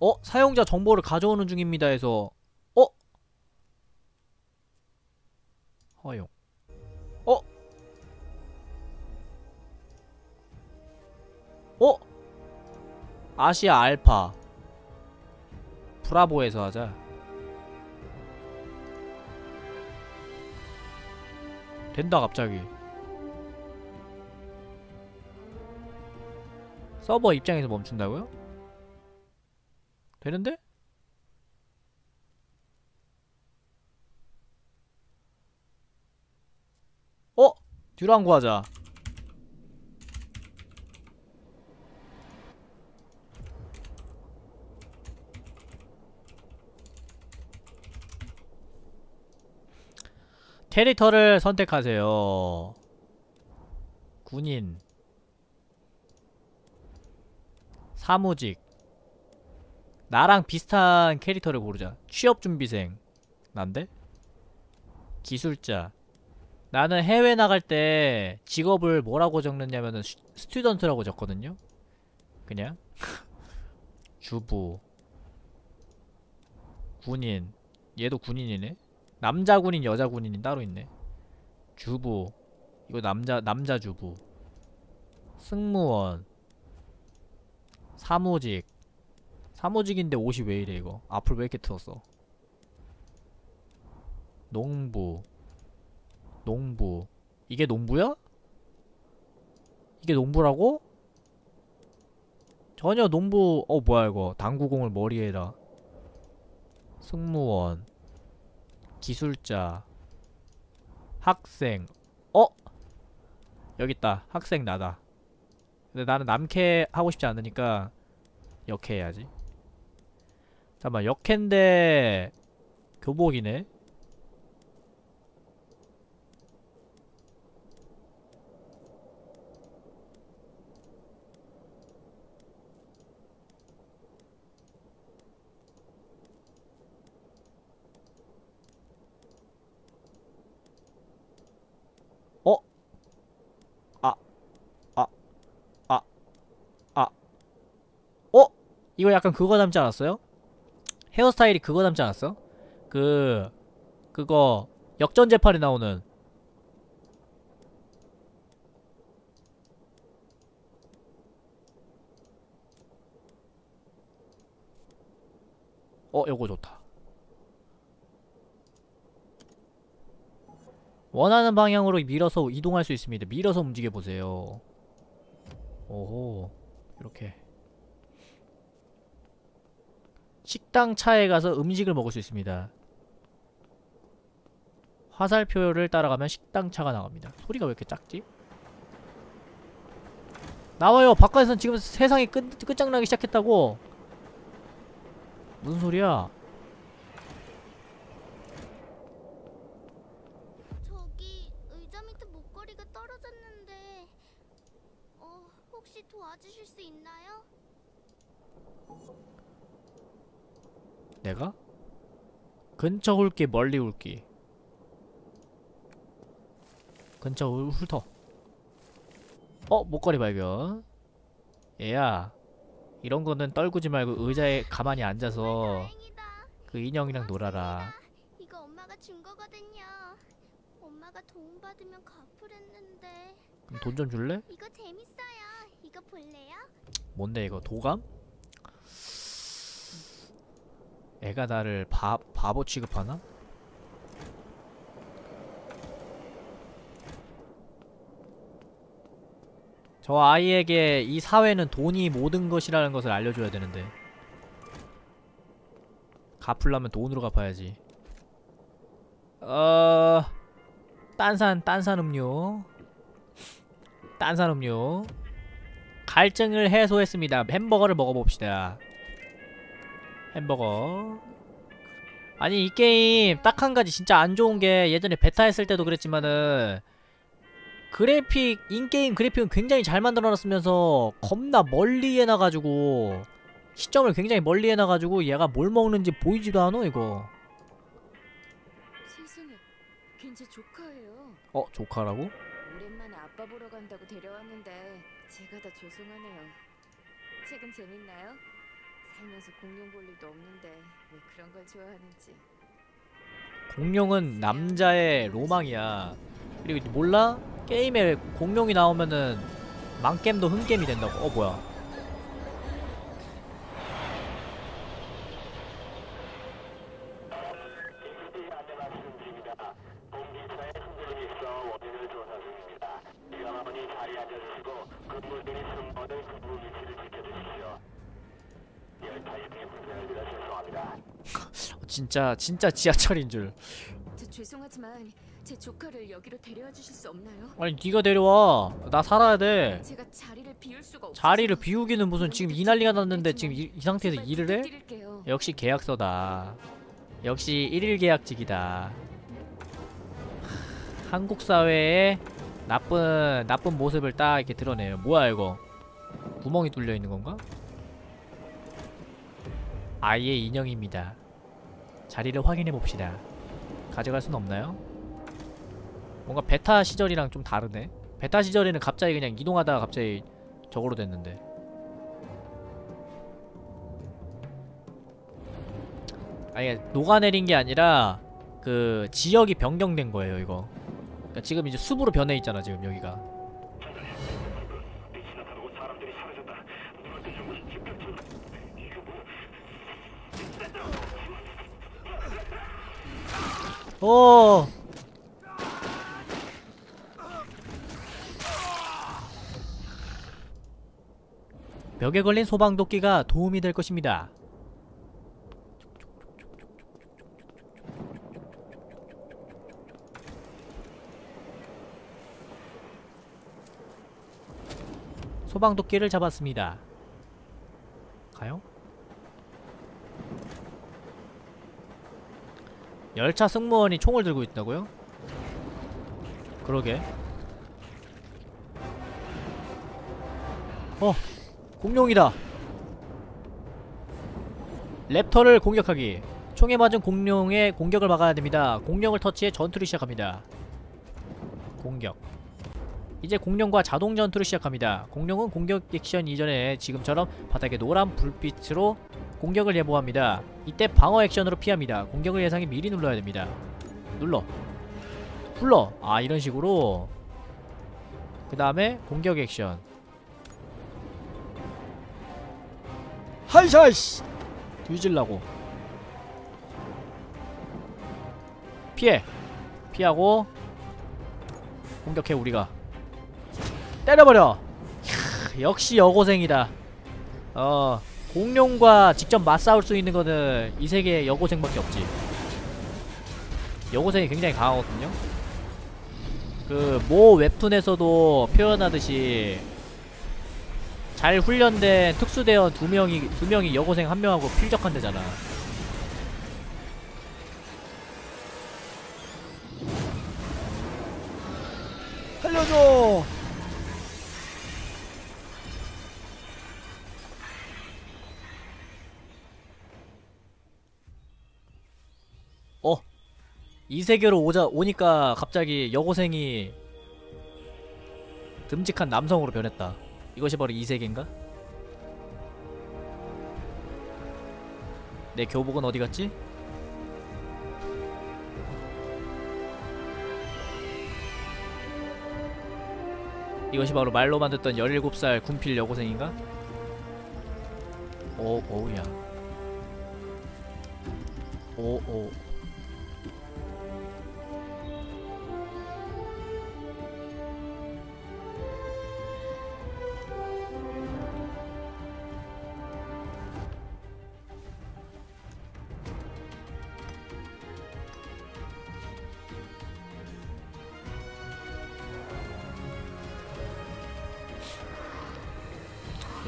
어? 사용자 정보를 가져오는 중입니다 해서 어? 허용 어? 어? 아시아 알파 브라보에서 하자 된다 갑자기 서버 입장에서 멈춘다고요? 되는데? 어? 듀랑고 하자 캐릭터를 선택하세요 군인 사무직 나랑 비슷한 캐릭터를 고르자. 취업준비생. 난데? 기술자. 나는 해외 나갈 때 직업을 뭐라고 적느냐면은 슈- 스튜던트라고 적거든요. 그냥? 주부. 군인. 얘도 군인이네? 남자 군인 여자 군인이 따로 있네. 주부. 이거 남자 남자 주부. 승무원. 사무직 사무직인데 옷이 왜 이래 이거? 앞을 왜 이렇게 틀었어? 농부. 농부. 이게 농부야? 이게 농부라고? 전혀 농부 어 뭐야 이거? 당구공을 머리에다. 승무원. 기술자. 학생. 어? 여깄다. 학생 나다. 근데 나는 남캐 하고 싶지 않으니까 역캐 해야지 잠깐만 역캐인데 교복이네 어? 아, 아, 아, 아, 어? 이거 약간 그거 닮지 않았어요? 헤어스타일이 그거 닮지 않았어? 그, 그거, 역전 재판에 나오는 어, 요거 좋다. 원하는 방향으로 밀어서 이동할 수 있습니다. 밀어서 움직여보세요. 오호. 이렇게. 식당 차에 가서 음식을 먹을 수 있습니다. 화살표를 따라가면 식당 차가 나갑니다. 소리가 왜 이렇게 작지? 나와요! 바깥에선 지금 세상이 끝, 끝장나기 시작했다고! 무슨 소리야? 저기 의자 밑에 목걸이가 떨어졌는데 어 혹시 도와주실 수 있나요? 내가? 근처 훑기 멀리 훑기 근처 훑- 훑어 어? 목걸이 발견 얘야 이런 거는 떨구지 말고 의자에 가만히 앉아서. 그 인형이랑 아, 놀아라. 이거 엄마가 준 거거든요. 엄마가 도움 받으면 갚으랬는데 그럼 돈좀 줄래? 이거 재밌어요. 이거 볼래요? 뭔데 이거 도감? 애가 나를 바, 바보 취급하나? 저 아이에게 이 사회는 돈이 모든 것이라는 것을 알려줘야 되는데 갚으려면 돈으로 갚아야지 어... 딴산 딴산 음료 딴산 음료 갈증을 해소했습니다. 햄버거를 먹어봅시다. 햄버거. 아니 이 게임 딱 한 가지 진짜 안 좋은 게 예전에 베타 했을 때도 그랬지만은 그래픽 인게임 그래픽은 굉장히 잘 만들어놨으면서 겁나 멀리 해놔가지고 시점을 굉장히 멀리 해놔가지고 얘가 뭘 먹는지 보이지도 않아 이거. 세상에, 걘제 조카예요. 어 조카라고? 오랜만에 아빠 보러 간다고 데려왔는데 제가 다 죄송하네요. 책은 재밌나요? 살면서 공룡 볼 일도 없는데 왜 그런 걸 좋아하는지. 공룡은 남자의 로망이야. 그리고 몰라? 게임에 공룡이 나오면은 망겜도 흥겜이 된다고. 어 뭐야? 어, 진짜 진짜 지하철인 줄. 저 죄송하지만 제 조카를 여기로 데려와 주실 수 없나요? 아니 네가 데려와. 나 살아야 돼. 제가 자리를 비울 수가 없어서 자리를 비우기는 무슨 지금 이 난리가 났는데 지금 이, 이 상태에서 일을 해? 역시 계약서다. 역시 일일 계약직이다. 한국 사회의 나쁜 나쁜 모습을 딱 이렇게 드러내요. 뭐야 이거? 구멍이 뚫려 있는 건가? 아이의 인형입니다. 자리를 확인해 봅시다. 가져갈 순 없나요? 뭔가 베타 시절이랑 좀 다르네. 베타 시절에는 갑자기 그냥 이동하다가 갑자기 저거로 됐는데. 아니 녹아내린 게 아니라 그 지역이 변경된 거예요 이거 그러니까 지금 이제 숲으로 변해 있잖아 지금 여기가 오 벽에 걸린 소방도끼가 도움이 될 것입니다. 소방도끼를 잡았습니다. 가요? 열차 승무원이 총을 들고 있다고요? 그러게. 어, 공룡이다. 랩터를 공격하기. 총에 맞은 공룡의 공격을 막아야 됩니다. 공룡을 터치해 전투를 시작합니다. 공격. 이제 공룡과 자동 전투를 시작합니다. 공룡은 공격 액션 이전에 지금처럼 바닥에 노란 불빛으로 공격을 예보합니다. 이때 방어 액션으로 피합니다. 공격을 예상해 미리 눌러야 됩니다. 눌러. 불러. 아 이런 식으로. 그 다음에 공격 액션. 하이샤이씨! 뒤질라고. 피해. 피하고 공격해 우리가. 때려버려 캬, 역시 여고생이다 어 공룡과 직접 맞싸울 수 있는 거는 이 세계에 여고생밖에 없지. 여고생이 굉장히 강하거든요. 그 모 웹툰에서도 표현하듯이 잘 훈련된 특수대원 두 명이 두 명이 여고생 한 명하고 필적한대잖아 이 세계로 오자 오니까 갑자기 여고생이 듬직한 남성으로 변했다. 이것이 바로 이 세계인가? 내 교복은 어디 갔지? 이것이 바로 말로만 듣던 17살 군필 여고생인가? 오, 오우야. 오, 오.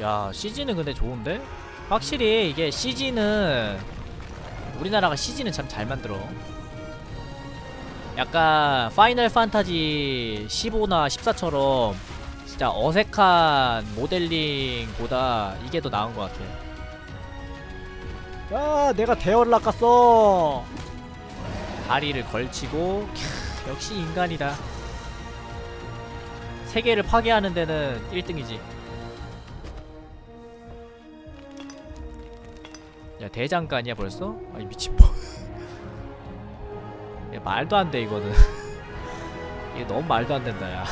야 CG는 근데 좋은데? 확실히 이게 CG는 우리나라가 CG는 참 잘 만들어. 약간 파이널 판타지 15나 14처럼 진짜 어색한 모델링보다 이게 더 나은 것 같아. 야 내가 대열을 낚았어. 다리를 걸치고 캬, 역시 인간이다. 세계를 파괴하는 데는 1등이지 야 대장간이야 벌써? 아니 미친놈 야 말도 안 돼 이거는. 이게 너무 말도 안 된다 야.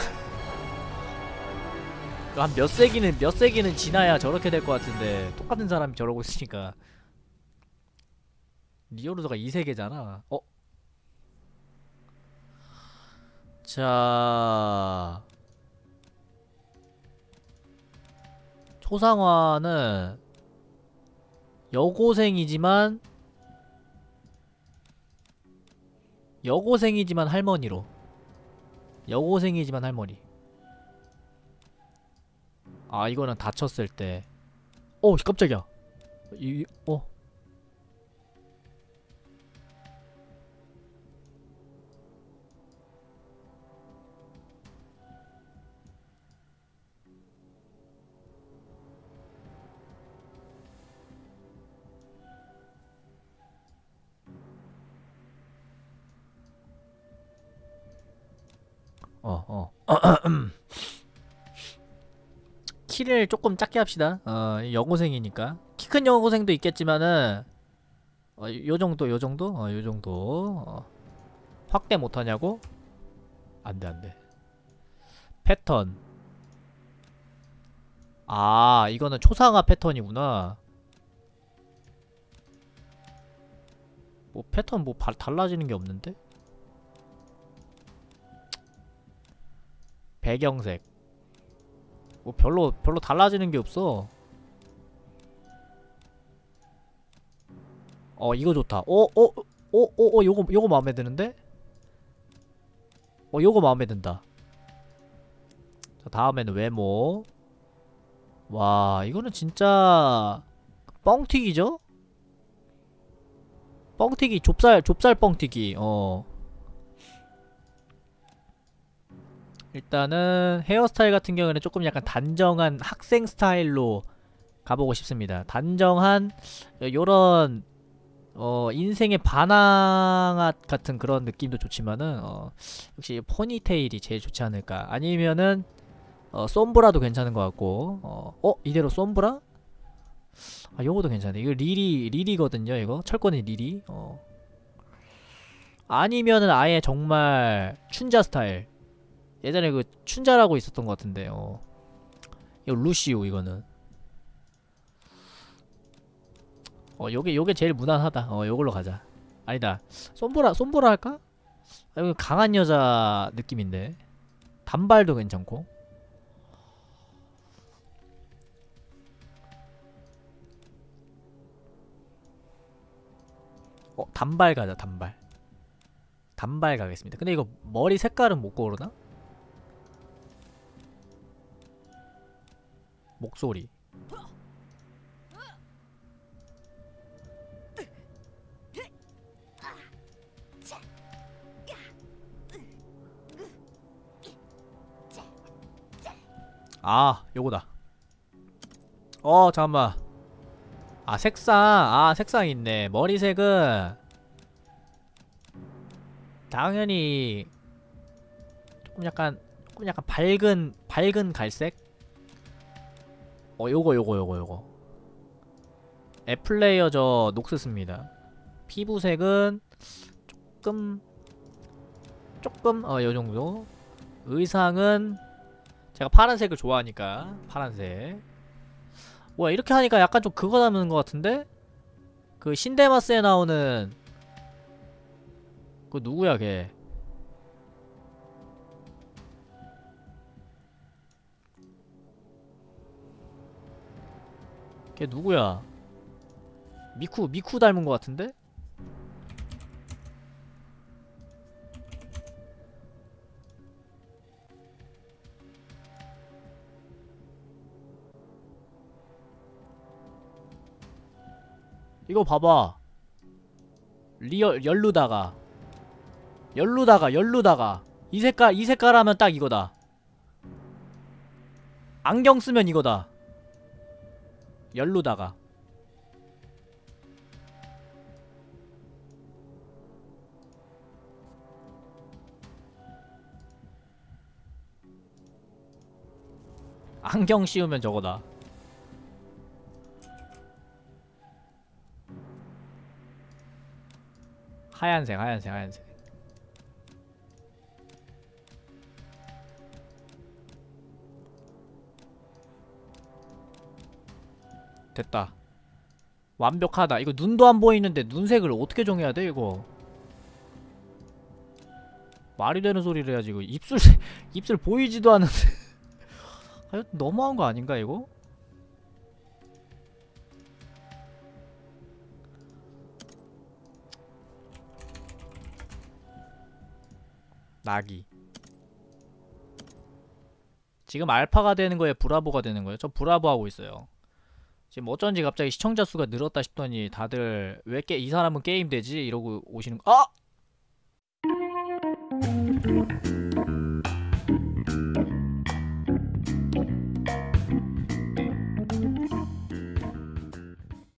한몇 세기는 몇 세기는 지나야 저렇게 될 것 같은데 똑같은 사람이 저러고 있으니까. 리오르드가 2세계잖아. 어? 자. 초상화는 여고생이지만 여고생이지만 할머니로. 여고생이지만 할머니. 아 이거는 다쳤을 때. 어, 깜짝이야. 이, 어 어, 어. 키를 조금 작게 합시다. 어, 여고생이니까. 키 큰 여고생도 있겠지만은, 어, 요 정도, 요 정도? 어, 요 정도. 어. 확대 못하냐고? 안 돼, 안 돼. 패턴. 아, 이거는 초상화 패턴이구나. 뭐, 패턴 뭐, 바, 달라지는 게 없는데? 배경색. 뭐 별로 별로 달라지는 게 없어. 어 이거 좋다. 어어어어어 요거 요거 마음에 드는데? 어 요거 마음에 든다. 자 다음에는 외모. 와 이거는 진짜 뻥튀기죠? 뻥튀기 좁쌀 좁쌀 뻥튀기. 어 일단은 헤어스타일 같은 경우에는 조금 약간 단정한 학생 스타일로 가보고 싶습니다. 단정한 요런 어 인생의 반항앗 같은 그런 느낌도 좋지만은 어 역시 포니테일이 제일 좋지 않을까. 아니면은 어 솜브라도 괜찮은 것 같고 어, 어 이대로 솜브라? 아 요거도 괜찮네. 이거 리리 리리거든요. 이거 철권의 리리. 어 아니면은 아예 정말 춘자 스타일. 예전에 그 춘자라고 있었던 것 같은데 어. 이거 루시우 이거는. 어 요게 요게 제일 무난하다. 어 요걸로 가자. 아니다. 솜보라 솜보라 할까? 아, 이거 강한 여자 느낌인데. 단발도 괜찮고. 어 단발 가자 단발. 단발 가겠습니다. 근데 이거 머리 색깔은 못 고르나? 목소리. 아 요거다. 어 잠깐만. 아 색상. 아 색상 있네. 머리색은 당연히 조금 약간 조금 약간 밝은 밝은 갈색 어 요거 요거 요거 요거. 애플레이어 저 녹스 씁니다. 피부색은 조금 조금 어 요정도. 의상은 제가 파란색을 좋아하니까 파란색. 뭐야 이렇게 하니까 약간 좀 그거 닮은 것 같은데? 그 신데마스에 나오는 그 누구야 걔 걔 누구야? 미쿠 미쿠 닮은 것 같은데? 이거 봐봐. 리얼 열루다가. 열루다가 열루다가. 이 색깔 이 색깔 하면 딱 이거다. 안경 쓰면 이거다 열로다가. 안경 씌우면 저거다. 하얀색 하얀색 하얀색. 됐다. 완벽하다. 이거 눈도 안 보이는데 눈색을 어떻게 정해야 돼 이거? 말이 되는 소리를 해야지 이거. 입술 입술 보이지도 않는데. 아 너무한 거 아닌가 이거? 나기. 지금 알파가 되는 거예요? 브라보가 되는 거예요? 저 브라보 하고 있어요 지금 어쩐지 갑자기 시청자 수가 늘었다 싶더니 다들 왜 이 사람은 게임 되지 이러고 오시는 거 아!